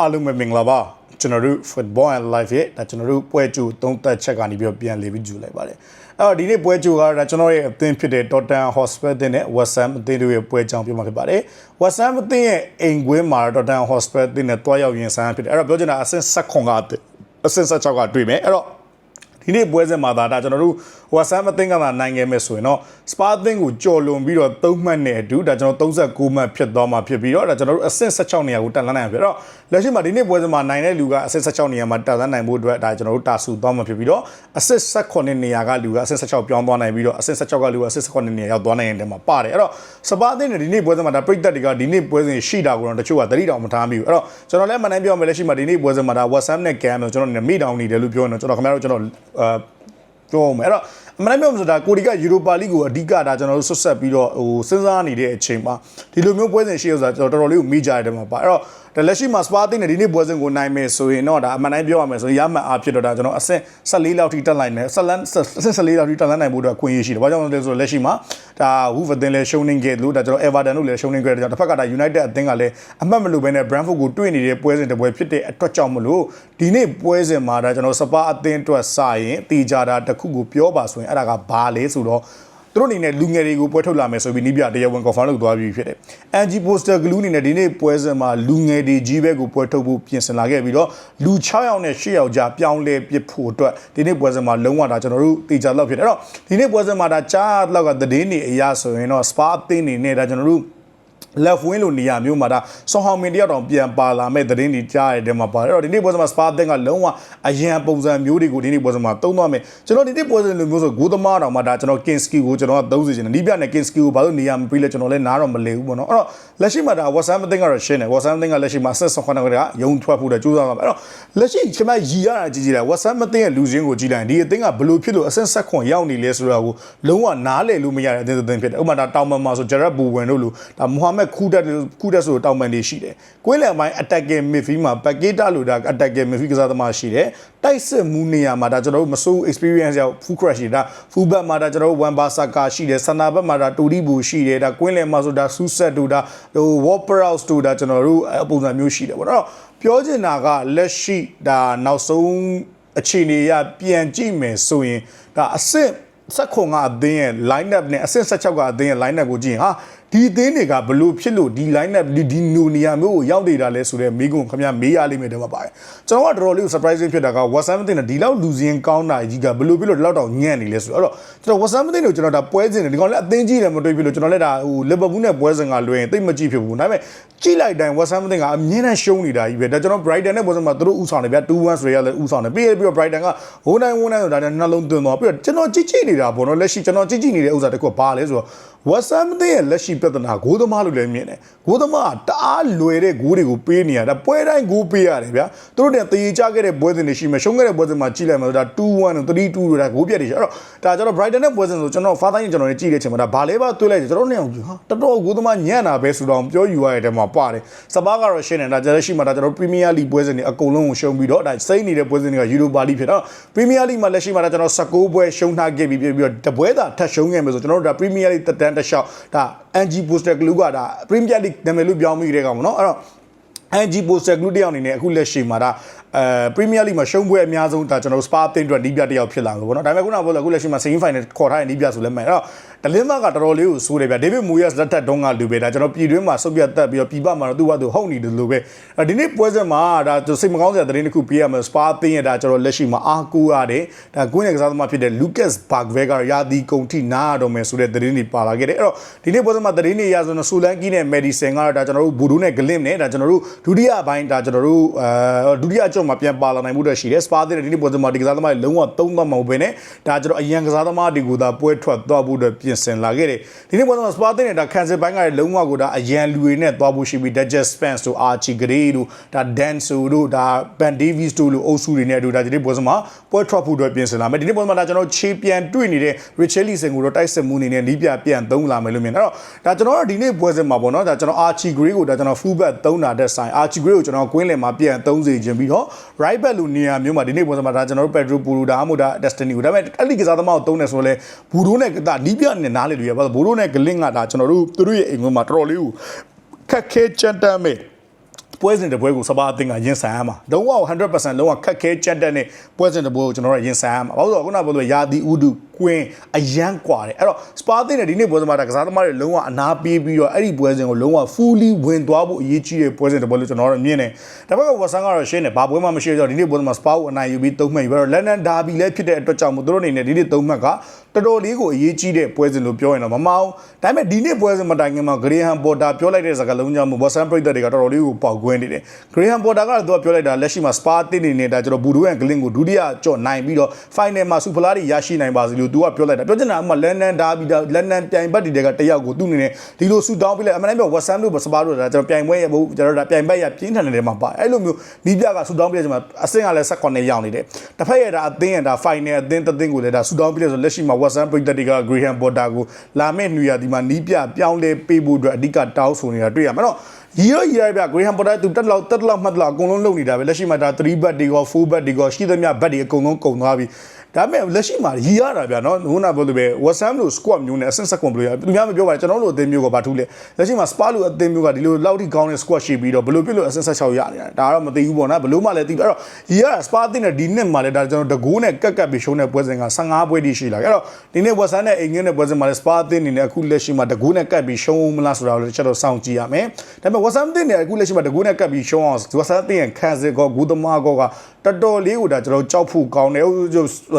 အားလုံးပဲမင်္ဂလာပါကျွန်တော်တို့ football and life ရဲ့ဒါကျွန်တော်တို့ပွဲကြိုသုံးသက်ချက်ကနေပြီးတော့ပြန်လေပြီးကြိုလိုက်ပါတယ်အဲ့တော့ဒီနေ့ပွဲကြိုကတော့ဒါကျွန်တော်ရဲ့အသင်းဖြစ်တဲ့ Tottenham Hotspur အသင်းနဲ့ West Ham အသင်းတို့ရဲ့ပွဲကြောင်းပြမှာဖြစ်ပါတယ် West Ham အသင်းရဲ့အိမ်ကွင်းမှာ Tottenham Hotspur အသင်းနဲ့တွားရောက်ရင်ဆိုင်ဖြစ်တယ်အဲ့တော့ပြောချင်တာအဆင့်ဆက်ခွန်ကအသင်းအဆင့်ဆက်6ကတွေ့မယ်အဲ့တော့ ဒီနေ့ပွဲစဉ်မှာဒါဒါကျွန်တော်တို့ဝက်ဆမ်အသင်းကသာနိုင်ခဲ့မယ်ဆိုရင်တော့စပါအသင်းကိုကြော်လွန်ပြီးတော့3မှတ်နဲ့အတူဒါကျွန်တော်39မှတ်ဖြစ်သွားမှာဖြစ်ပြီးတော့ဒါကျွန်တော်တို့အဆင့်16နေရာကိုတက်လှမ်းနိုင်မှာဖြစ်တော့လက်ရှိမှာဒီနေ့ပွဲစဉ်မှာနိုင်တဲ့လူကအဆင့်16နေရာမှာတက်လှမ်းနိုင်ဖို့အတွက်ဒါကျွန်တော်တို့တာဆူသွားမှာဖြစ်ပြီးတော့အဆင့်18နေရာကလူကအဆင့်16ပြောင်းသွားနိုင်ပြီးတော့အဆင့်16ကလူကအဆင့်18နေရာရောက်သွားနိုင်တဲ့မှာပါတယ်အဲ့တော့စပါအသင်းနဲ့ဒီနေ့ပွဲစဉ်မှာဒါပြိသက်တွေကဒီနေ့ပွဲစဉ်ရှိတာကိုတော့တချို့ကသတိတောင်မထားမိဘူးအဲ့တော့ကျွန်တော်လည်းမနိုင်ပြောမယ်လက်ရှိမှာဒီနေ့ပွဲစဉ်မှာဒါ WhatsApp နဲ့ Cam တို့ကျွန်တော်မိတောင်နေတယ်လို့ပြောနေတော့ကျွန်တော်ခင်ဗျားတို့ကျွန်တော်အာပြောအောင်မယ်အဲ့တော့အမှန်တမ်းပြောမှဆိုတာကိုဒီကယူရိုပါလိကိုအဓိကဒါကျွန်တော်တို့ဆွတ်ဆက်ပြီးတော့ဟိုစဉ်းစားနေတဲ့အချိန်မှာဒီလိုမျိုးပွဲစဉ်ရှိရဆိုတာကျွန်တော်တော်တော်လေးကိုမိကြရတယ်မှာပါအဲ့တော့ဒါလက်ရှိမှာစပါသိနဲ့ဒီနေ့ပွဲစဉ်ကိုနိုင်မယ်ဆိုရင်တော့ဒါအမှန်တမ်းပြောရမယ်ဆိုရင်ရမှတ်အားဖြစ်တော့ဒါကျွန်တော်အဆင့်14လောက်ထိတက်လိုက်နေဆက်လန်းအဆင့်14လောက်ထိတက်လန်းနိုင်ဖို့အတွက်ခွင့်ရရှိတယ်။ဘာကြောင့်လဲဆိုတော့လက်ရှိမှာဒါဟူဗတင်လည်းရှုံးနေခဲ့လို့ဒါကျွန်တော် Everton တို့လည်းရှုံးနေခဲ့တဲ့ကြောင့်တစ်ဖက်ကဒါ United အသင်းကလည်းအမှတ်မလို့ပဲနဲ့ Brentford ကိုတွေ့နေတဲ့ပွဲစဉ်တစ်ပွဲဖြစ်တဲ့အတွက်ကြောင့်မလို့ဒီနေ့ပွဲစဉ်မှာဒါကျွန်တော်စပါအသင်းအတွက်စရင်တီကြတာတစ်ခုကိုပြောပါဆိုရင်အဲ့ဒါကဘာလဲဆိုတော့ သူတို့အနေနဲ့လူငယ်တွေကိုပွဲထုတ်လာမယ်ဆိုပြီးနီးပြတရားဝင် confirm လုပ်သွားပြီးဖြစ်တယ်။ NG Poster Glue အနေနဲ့ဒီနေ့ပွဲစဉ်မှာလူငယ်တွေကြီးဘက်ကိုပွဲထုတ်ဖို့ပြင်ဆင်လာခဲ့ပြီးတော့လူ6ယောက်နဲ့8ယောက်ကြားပြောင်းလဲပစ်ဖို့အတွက်ဒီနေ့ပွဲစဉ်မှာလုံးဝဒါကျွန်တော်တို့တေချာလောက်ဖြစ်တယ်။အဲ့တော့ဒီနေ့ပွဲစဉ်မှာဒါကြားလောက်ကသတင်းတွေအရဆိုရင်တော့ Spa အသင်းနေနဲ့ဒါကျွန်တော်တို့ left wing လိုနေရာမျိုးမှာဒါဆွန်ဟောင်မင်တယောက်တောင်ပြန်ပါလာမဲ့သတင်းတွေကြားရတဲ့မှာပါတယ်အဲ့တော့ဒီနေ့ပွဲစဉ်မှာ Spa အသင်းကလုံးဝအရန်ပုံစံမျိုးတွေကိုဒီနေ့ပွဲစဉ်မှာသုံးသွားမယ်ကျွန်တော်ဒီနေ့ပွဲစဉ်လိုမျိုးဆိုဂိုးသမားတောင်မှဒါကျွန်တော် Kinski ကိုကျွန်တော်ကသုံးစီချင်တယ်နီးပြနဲ့ Kinski ကိုဘာလို့နေရာမပေးလဲကျွန်တော်လည်းနားတော့မလဲဘူးပေါ့နော်အဲ့တော့လက်ရှိမှာဒါ WhatsApp အသင်းကတော့ရှင်းတယ် WhatsApp အသင်းကလက်ရှိမှာဆက်ဆွန်ခွန်းကရုံထွက်ဖို့တကြိုးစားမှာအဲ့တော့လက်ရှိကျွန်မရီရတာကြီးကြီးတယ် WhatsApp အသင်းရဲ့လူချင်းကိုကြည့်လိုက်ဒီအသင်းကဘယ်လိုဖြစ်လို့အဆင့်ဆက်ခွန်ရောက်နေလဲဆိုတာကိုလုံးဝနားလည်လို့မရတဲ့အသင်းအသင်းဖြစ်တယ်ဥပမာဒါတောင်ပံမှာဆို Gerard Bowen တို့လိုဒါ Mohamed Kudus ခုတက်ဆိုတောင်ပန်တွေရှိတယ်။ကွင်းလယ်ပိုင်း attacking midfield မှာ Paketa လို့ဒါ attacking midfield ကစားသမားရှိတယ်။တိုက်စစ်မှုနေရာမှာဒါကျွန်တော်တို့မဆိုး experience ရောက် full crash ရှိတာ full back မှာဒါကျွန်တော်တို့ Wan Bissaka ရှိတယ်။ဆန္ဒဘက်မှာဒါတူဒီဘူရှိတယ်။ဒါကွင်းလယ်မှာဆိုဒါ Suset တို့ဒါဟို Whopper House တို့ဒါကျွန်တော်တို့အပုံစံမျိုးရှိတယ်ပေါ့နော်။ပြောချင်တာကလက်ရှိဒါနောက်ဆုံးအခြေအနေရပြန်ကြည့်မယ်ဆိုရင်ဒါအစ်စ်ဆက်ခွန်ကအသင်းရဲ့ line up နဲ့အဆင့်16ကအသင်းရဲ့ line up ကိုကြည့်ရင်ဟာ ဒီအသင်းတွေကဘလို့ဖြစ်လို့ဒီ line up ဒီဒီနိုနေရာမျိုးကိုရောက်နေတာလဲဆိုတော့မိကုံခမမေးရလိမ့်မယ်တော့ပါတယ်ကျွန်တော်ကတော်တော်လေးကို surprising ဖြစ်တာက WhatsApp အသင်းကဒီလောက်လူစင်းကောင်းတာကြီးကဘလို့ဖြစ်လို့ဒီလောက်တောင်ညံ့နေလဲဆိုတော့အဲ့တော့ကျွန်တော် WhatsApp အသင်းကိုကျွန်တော်ဒါပွဲစဉ်တယ်ဒီကောင်လည်းအသင်းကြီးတယ်မတွေ့ဖြစ်လို့ကျွန်တော်လည်းဒါဟို Liverpool နဲ့ပွဲစဉ်ကလွှဲရင်တိတ်မကြည့်ဖြစ်ဘူးဒါပေမဲ့ကြည့်လိုက်တိုင်း WhatsApp အသင်းကအမြင်နဲ့ရှုံးနေတာကြီးပဲဒါကျွန်တော် Brighton နဲ့ပွဲစဉ်မှာသူတို့ဥဆောင်တယ်ဗျာ2-1ဆိုရလည်းဥဆောင်တယ်ပြီးပြီးတော့ Brighton က9-9ဆိုတာနဲ့နှလုံးသွင်းသွားပြီးတော့ကျွန်တော်ကြည့်ကြည့်နေတာပေါ့နော်လက်ရှိကျွန်တော်ကြည့်ကြည့်နေတဲ့ဥစ္စာတခုကဘာလဲဆိုတော့ WhatsApp တဲ့ရဲ့လက်ရှိပြဿနာဂိုးသမားလို့လည်းမြင်တယ်ဂိုးသမားတအားလွယ်တဲ့ဂိုးတွေကိုပေးနေရတာပွဲတိုင်းဂိုးပေးရတယ်ဗျာသူတို့နဲ့တည်ကြခဲ့တဲ့ပွဲစဉ်တွေရှိမှရှုံးခဲ့တဲ့ပွဲစဉ်မှာကြည့်လိုက်မှဆိုဒါ2-1တို့3-2တို့ဒါဂိုးပြတ်တွေရှိအဲ့တော့ဒါကျွန်တော် Brighton နဲ့ပွဲစဉ်ဆိုကျွန်တော် Father ကျွန်တော်နဲ့ကြည့်တဲ့အချိန်မှာဒါဘာလဲပါတွေးလိုက်ကျွန်တော်နဲ့အောင်ဟာတော်တော်ဂိုးသမားညံ့တာပဲဆိုတော့ပြောယူရတဲ့တဲမှာပါတယ်စပါးကတော့ရှင်းနေတာကျွန်တော်ရှိမှဒါကျွန်တော် Premier League ပွဲစဉ်တွေအကုန်လုံးကိုရှုံးပြီးတော့ဒါစိမ့်နေတဲ့ပွဲစဉ်တွေက Europa League ဖြစ်တော့ Premier League မှာလက်ရှိမှာဒါကျွန်တော်16ပွဲရှုံးထားခဲ့ပြီးပြီးတော့တပွဲသာထပ်ရှုံးခဲ့မယ်ဆိုကျွန်တော်တို့ဒါ Premier League တက်တန်းတစ်လျှောက်ဒါ NG Booster Glue ကဒါ Premier League နာမည်လို့ပြောင်းမိတဲ့ကောင်ပေါ့နော်အဲ့တော့ NG Booster Glue တယောက်အနေနဲ့အခုလက်ရှိမှာဒါအဲ Premier League မှာရှုံးပွဲအများဆုံးဒါကျွန်တော် Spa အသင်းအတွက်နီးပြတယောက်ဖြစ်လာလို့ပေါ့နော်ဒါပေမဲ့ခုနကပြောလို့အခုလက်ရှိမှာ semi final ခေါ်ထားတဲ့နီးပြဆိုလည်းမှန်အဲ့တော့ ဒလင်းမကတော်တော်လေးကိုစိုးတယ်ဗျ David Moyes လက်ထက်တုန်းကလူပဲဒါကျွန်တော်ပြည်တွင်းမှာစုပ်ပြတ်တက်ပြီးတော့ပြည်ပမှာတော့သူ့ဘာသူဟုတ်နေတယ်လို့ပဲဒီနေ့ပွဲစဉ်မှာဒါစိတ်မကောင်းစရာသတင်းတစ်ခုပြရမယ် Spa အသင်းရဲ့ဒါကျွန်တော်လက်ရှိမှာအားကိုးရတယ်ဒါကွင်းရဲ့ကစားသမားဖြစ်တဲ့ Lucas Bergvall ကရာသီကုန်ထိနားရတော့မယ်ဆိုတဲ့သတင်းတွေပါလာခဲ့တယ်အဲ့တော့ဒီနေ့ပွဲစဉ်မှာသတင်းတွေအရဆိုတော့ Solanke နဲ့ Madison ကတော့ဒါကျွန်တော်တို့ဘူဒိုနဲ့ Glim နဲ့ဒါကျွန်တော်တို့ဒုတိယပိုင်းဒါကျွန်တော်တို့အဲဒုတိယအကျော့မှာပြန်ပါလာနိုင်မှုတော့ရှိတယ်စပါတဲ့ဒီနေ့ပွဲစဉ်မှာဒီကစားသမားတွေလုံးဝသုံးသွားမှာမဟုတ်ဘဲနဲ့ဒါကျွန်တော်အရန်ကစားသမားတွေကိုဒါပွဲထွက်သွားဖို့အတွက်ပြင်ဆင်လာခဲ့တယ်ဒီနေ့ပွဲစဉ်မှာစပါတဲ့ဒါကန်ဆယ်ပိုင်းကလည်းလုံးဝကိုဒါအရန်လူတွေနဲ့သွားဖို့ရှိပြီး Dutch Spence တို့ Archie Gray တို့ဒါ Danso တို့ဒါ Ben Davies တို့လိုအုပ်စုတွေနဲ့အတူဒါဒီနေ့ပွဲစဉ်မှာပွဲထွက်ဖို့အတွက်ပြင်ဆင်လာမယ်ဒီနေ့ပွဲစဉ်မှာဒါကျွန်တော်ခြေပြန်တွေ့နေတဲ့ Richarlison ကိုတော့တိုက်စစ်မှုအနေနဲ့နီးပြပြန်သုံးလာမယ်လို့မြင်တယ်အဲ့တော့ဒါကျွန်တော်တို့ဒီနေ့ပွဲစဉ်မှာပေါ့နော်ဒါကျွန်တော် Archie Gray ကိုဒါကျွန်တော် full back သုံးတာတဲ့ဆိုင် Archie Gray ကိုကျွန်တော်ကွင်းလယ်မှာပြန်သုံးစေခြင်းပြီးတော့ right back လိုနေရာမျိုးမှာဒီနေ့ပွဲစဉ်မှာဒါကျွန်တော်တို့ Pedro Puro ဒါမှမဟုတ်ဒါ Destiny ကိုဒါပေမဲ့အဲ့ဒီကစားသမားကိုသုံးတယ်ဆိုတော့လေဘူရိုနဲ့ဒါနီးပြနဲ့နားလေလို့ရပါဘူရိုနဲ့ Glint ကဒါကျွန်တော်တို့သူတို့ရဲ့အိမ်ကွင်းမှာတော်တော်လေးကိုခက်ခဲကြမ်းတမ်းမဲ့ပွဲစဉ်တစ်ပွဲကိုစပါအသင်းကရင်ဆိုင်ရမှာလုံးဝ100%လုံးဝခက်ခဲကြက်တက်နဲ့ပွဲစဉ်တစ်ပွဲကိုကျွန်တော်တို့ရင်ဆိုင်ရမှာဘာလို့လဲဆိုတော့ခုနကပြောလို့ယာဒီဥဒုကွင်းအရန်ကွာတယ်အဲ့တော့စပါအသင်းနဲ့ဒီနေ့ပွဲစဉ်မှာဒါကစားသမားတွေလုံးဝအနာပေးပြီးတော့အဲ့ဒီပွဲစဉ်ကိုလုံးဝ fully ဝင်သွားဖို့အရေးကြီးတဲ့ပွဲစဉ်တစ်ပွဲလို့ကျွန်တော်တို့မြင်တယ်ဒါပေမဲ့ဝက်ဆန်ကတော့ရှင်းတယ်ဘာပွဲမှမရှိတော့ဒီနေ့ပွဲစဉ်မှာစပါကိုအနိုင်ယူပြီးသုံးမှတ်ယူပြီးတော့လန်ဒန်ဒါဘီလည်းဖြစ်တဲ့အတွက်ကြောင့်မို့သူတို့အနေနဲ့ဒီနေ့သုံးမှတ်က တော်တော်လေးကိုအရေးကြီးတဲ့ပွဲစဉ်လို့ပြောရင်တော့မမအောင်ဒါပေမဲ့ဒီနေ့ပွဲစဉ်မှာတိုင်ငင်မှာဂရေဟန်ပေါ်တာပြောလိုက်တဲ့စကားလုံးကြောင့်မို့ဝက်ဆန်ပရိသတ်တွေကတော်တော်လေးကိုပေါက်ကွင်းနေတယ်ဂရေဟန်ပေါ်တာကတော့သူကပြောလိုက်တာလက်ရှိမှာစပါတင်းနေနေတာကျွန်တော်ဘူဒူယန်ဂလင်းကိုဒုတိယကြော့နိုင်ပြီးတော့ final မှာစူဖလာတွေရရှိနိုင်ပါစေလို့သူကပြောလိုက်တာပြောချင်တာအမှလန်ဒန်ဒါဘီတာလန်ဒန်ပြိုင်ဘတ်တွေကတယောက်ကိုသူ့အနေနဲ့ဒီလိုဆူတောင်းပြလိုက်အမှန်တမ်းပြောဝက်ဆန်တို့စပါတို့ဒါကျွန်တော်ပြိုင်ပွဲရဘူးကျွန်တော်ဒါပြိုင်ဘတ်ရပြင်းထန်နေတယ်မှာပါအဲ့လိုမျိုးနီးပြကဆူတောင်းပြလိုက်ချိန်မှာအဆင့်ကလည်း16ရောက်နေတယ်တစ်ဖက်ရတာအသင်းရတာ final အသင်းတသင်းကိုလည်းဒါဆူတောင်းပြလိုက်ဆိုလက်ရှိမှာဝက်ဆန်ပရိသတ်တွေက Graham Potter ကိုလာမယ့်နူယာဒီမှာနီးပြပြောင်းလဲပေးဖို့အတွက်အဓိကတောင်းဆိုနေတာတွေ့ရမှာတော့ရီရောရီရပြ Graham Potter သူတက်လောက်တက်လောက်မှတ်လောက်အကုန်လုံးလုပ်နေတာပဲလက်ရှိမှာဒါ3 bat တွေကော4 bat တွေကောရှိသမျှ bat တွေအကုန်လုံးကုန်သွားပြီ ဒါပေမဲ့လက်ရှိမှာရီရတာဗျာနော်ခုနကပြောလို့ပဲ WhatsApp လို့ squad မျိုးနဲ့အဆင့်ဆက်ကွန်ဘယ်လိုရသူများမပြောပါနဲ့ကျွန်တော်တို့အသင်းမျိုးကဘာထူးလဲလက်ရှိမှာ Spa လို့အသင်းမျိုးကဒီလိုလောက်ထိကောင်းတဲ့ squad ရှိပြီးတော့ဘယ်လိုဖြစ်လို့အဆင့်ဆက်6ရနေတာဒါကတော့မသိဘူးပေါ့နော်ဘယ်လိုမှလည်းသိဘူးအဲ့တော့ရီရ Spa အသင်းနဲ့ဒီနှစ်မှာလည်းဒါကျွန်တော်တကူးနဲ့ကက်ကက်ပြီးရှုံးတဲ့ပွဲစဉ်က15ပွဲတိရှိလာအဲ့တော့ဒီနေ့ WhatsApp နဲ့အိမ်ငင်းတဲ့ပွဲစဉ်မှာလည်း Spa အသင်းအနေနဲ့အခုလက်ရှိမှာတကူးနဲ့ကက်ပြီးရှုံးမလားဆိုတာကိုလည်းကျွန်တော်စောင့်ကြည့်ရမယ်ဒါပေမဲ့ WhatsApp အသင်းနဲ့အခုလက်ရှိမှာတကူးနဲ့ကက်ပြီးရှုံးအောင် WhatsApp အသင်းရဲ့ခံစစ်ကောဂူသမားကောကတော်တော်လေးကိုဒါကျွန်တော်ကြောက်ဖို့ကောင်းတယ်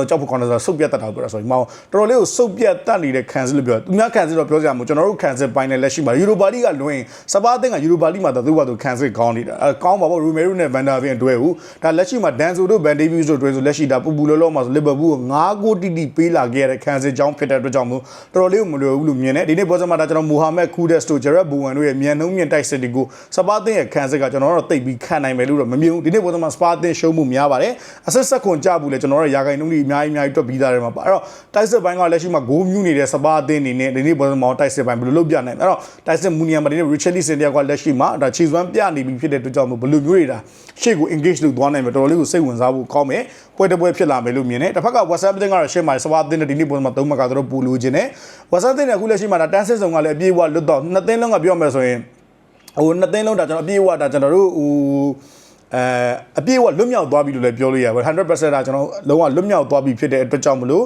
ကြောက်ဖို့ကောင်းတယ်ဆိုတော့စုပ်ပြတ်တတ်တာပြောတာဆိုရင်မောင်တော်တော်လေးကိုစုပ်ပြတ်တတ်နေတဲ့ခံစစ်လို့ပြောသူများခံစစ်တော့ပြောကြမှာကျွန်တော်တို့ခံစစ်ပိုင်းနဲ့လက်ရှိမှာယူရိုပါလိကလွင်စပါးအသင်းကယူရိုပါလိမှာတော့သူ့ဘာသူခံစစ်ကောင်းနေတာအဲကောင်းပါပေါ့ရူမဲရူနဲ့ဗန်ဒါဗင်အတွဲဟုဒါလက်ရှိမှာဒန်ဆိုတို့ဗန်ဒေးဗီဆိုတွဲဆိုလက်ရှိဒါပူပူလောလောမှာဆိုလီဗာပူးကို9ဂိုးတိတိပေးလာခဲ့ရတဲ့ခံစစ်ကြောင်းဖြစ်တဲ့အတွက်ကြောင့်မို့တော်တော်လေးကိုမလွယ်ဘူးလို့မြင်တယ်ဒီနေ့ဘောဇမှာဒါကျွန်တော်မူဟာမက်ခူဒက်စ်တို့ဂျရက်ဘူဝန်တို့ရဲ့မြန်နှုံးမြင့်တိုက်စစ်တွေကိုစပါးအသင်းရဲ့ခံစစ်ကကျွန်တော်တို့တိတ်ပြီးခံနိုင်မယ်လို့တော့မမြင်ဘူးဒီနေ့ဘောဇမှာစပါးအသင်းရှုံးမှုများပါတယ်အဆက်ဆက်ခွန်ကြဘူးလေကျွန်တော်တို့ရာဂိုင်နှုံးကြီးအများကြီးအများကြီးတွက်ပြီးသားတယ်မှာပါအဲ့တော့တိုက်စစ်ပိုင်းကလက်ရှိမှာဂိုးမြူးနေတဲ့စပါးအသင်းအနေနဲ့ဒီနေ့ဘောဇမှာတိုက်စစ်ပိုင်းဘယ်လိုလုပ်ပြနိုင်လဲအဲ့တော့တိုက်စစ်မူနီယမ်မှာဒီနေ့ Richarly Cynthia ကလက်ရှိမှာဒါခြေစွမ်းပြနေပြီဖြစ်တဲ့အတွက်ကြောင့်မို့ဘယ်လိုမျိုးတွေဒါရှေ့ကို engage လုပ်သွားနိုင်မယ်တော်တော်လေးကိုစိတ်ဝင်စားဖို့ကောင်းမယ်ပွဲတစ်ပွဲဖြစ်လာမယ်လို့မြင်တယ်တစ်ဖက်က WhatsApp အသင်းကတော့ရှေ့မှာစပါးအသင်းနဲ့ဒီနေ့ပုံမှာသုံးမှတ်ကတော့ပူလို့ခြင်းနဲ့ WhatsApp အသင်းနဲ့အခုလက်ရှိမှာဒါတန်းစစ်ဆောင်ကလည်းအပြေးအဝလွတ်တော့နှစ်သင်းလုံးကပြောမယ်ဆိုရင်ဟိုနှစ်သင်းလုံးဒါကျွန်တော်အပြေးအဝဒါကျွန်တော်တို့ဟို အဲအပြည့်အဝလွတ်မြောက်သွားပြီလို့လည်းပြောလို့ရပါတယ်100%ဒါကျွန်တော်လုံးဝလွတ်မြောက်သွားပြီဖြစ်တဲ့အတွက်ကြောင့်မလို့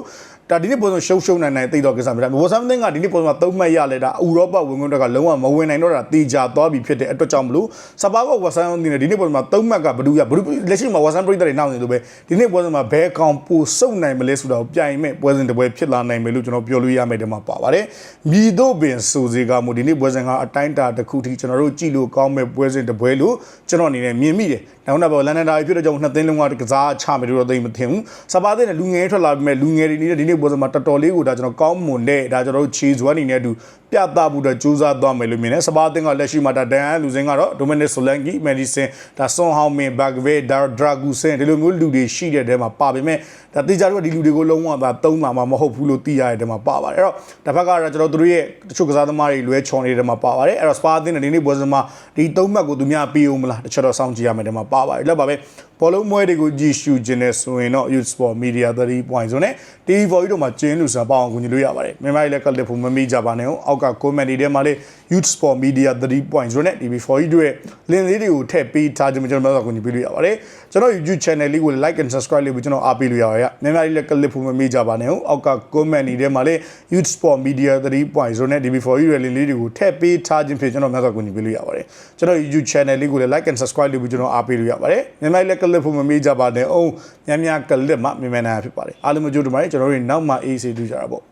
ဒါဒီနေ့ပုံစံရှုံရှုံနိုင်နိုင်သိတော့ကိစ္စမဖြစ်ဘူးဝါဆမ်သင်းကဒီနေ့ပုံစံသုံးမှတ်ရလဲဒါဥရောပဝင်ခွင့်တွေကလုံးဝမဝင်နိုင်တော့တာတေချာသွားပြီဖြစ်တဲ့အတွက်ကြောင့်မလို့စပါဘောဝါဆမ်သင်းနဲ့ဒီနေ့ပုံစံသုံးမှတ်ကဘဒူရဘဒူလက်ရှိမှာဝါဆမ်ပရိသတ်တွေနောက်နေလို့ပဲဒီနေ့ပုံစံမှာဘဲကောင်ပိုစုံနိုင်မလဲဆိုတာကိုပြိုင်မဲ့ပွဲစဉ်တစ်ပွဲဖြစ်လာနိုင်မယ်လို့ကျွန်တော်ပြောလို့ရမယ်ဒီမှာပါပါတယ်မြည်တို့ပင်စိုးစေကမို့ဒီနေ့ပွဲစဉ်ကအတိုင်းတာတစ်ခုထိကျွန်တော်တို့ကြည့်လို့ကောင်းမဲ့ပွဲစဉ်တစ်ပွဲလို့ကျွန်တော်အနေနဲ့မြင်မိတယ်နောက်နောက်ပေါ်လန်ဒန်ဒါဖြစ်တဲ့ကြောင့်နှစ်သိန်းလုံးကကစားချမယ်လို့တော့သိမထင်ဘူးစပါးတဲ့လူငယ်ထွက်လာပြီးမဲ့လူငယ်တွေနေတဲ့ဒီနေ့ပွဲစဉ်မှာတော်တော်လေးကိုဒါကျွန်တော်ကောင်းမွန်တဲ့ဒါကျွန်တော်တို့ခြေစွမ်းနေတဲ့အတူပြသဖို့တော့ကြိုးစားသွားမယ်လို့မြင်တယ်စပါးအသင်းကလက်ရှိမှာဒါဒန်အန်လူစင်းကတော့ဒိုမီနစ်ဆိုလန်ကီမယ်ဒီဆန်ဒါဆွန်ဟောင်းမင်ဘတ်ဗေဒါဒရာဂူဆန်ဒီလိုမျိုးလူတွေရှိတဲ့တဲမှာပါပေမဲ့ဒါတေချာတို့ကဒီလူတွေကိုလုံးဝဒါသုံးမှာမဟုတ်ဘူးလို့သိရတဲ့တဲမှာပါပါတယ်အဲ့တော့တစ်ဖက်ကတော့ကျွန်တော်တို့ရဲ့တချို့ကစားသမားတွေလွဲချော်နေတဲ့တဲမှာပါပါတယ်အဲ့တော့စပါးအသင်းနဲ့ဒီနေ့ပွဲစဉ်မှာဒီသုံးမှတ်ကိုသူများပေးအောင်မလားတချို့တော့စောင့်ကြည့်ရမယ်တဲမှာပါပါတယ်လက်ပါပဲဘောလုံးမွဲတွေကိုကြည့်ရှုခြင်းနဲ့ဆိုရင်တော့ Youth Sport Media 3 point ဆိုနဲ့ TV4 တို့မှာကျင်းလို့ဆိုတာပေါအောင်ကူညီလို့ရပါတယ်မြန်မာပြည်လည်းကလစ်ဖို့မမိကြပါနဲ့အောက်က comment တွေထဲမှာလေ Youth Sport Media 3 point ဆိုနဲ့ TV4 တို့ရဲ့ link လေးတွေကိုထည့်ပေးထားခြင်းကျွန်တော်တို့ကူညီပေးလို့ရပါတယ်ကျွန်တော် YouTube channel လေးကို like and subscribe လေးကိုကျွန်တော်အားပေးလို့ရပါတယ်မြန်မာပြည်လည်းကလစ်ဖို့မမိကြပါနဲ့အောက်က comment တွေထဲမှာလေ Youth Sport Media 3 point ဆိုနဲ့ TV4 ရဲ့ link လေးတွေကိုထည့်ပေးထားခြင်းဖြင့်ကျွန်တော်များစွာကူညီပေးလို့ရပါတယ်ကျွန်တော် YouTube channel လေးကိုလည်း like and subscribe လေးကိုကျွန်တော်အားပေးလို့ရပါတယ်မြန်မာပြည်လည်းကလစ်ဖို့မမိကြပါနဲ့အောင်များများကလစ်မှမြန်မာနိုင်ငံဖြစ်ပါတယ်အားလုံးကြိုးတမိုင်းကျွန်တော်တို့နောက်မှအေးစေးတူကြတာပေါ့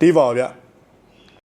တေးပါဗျ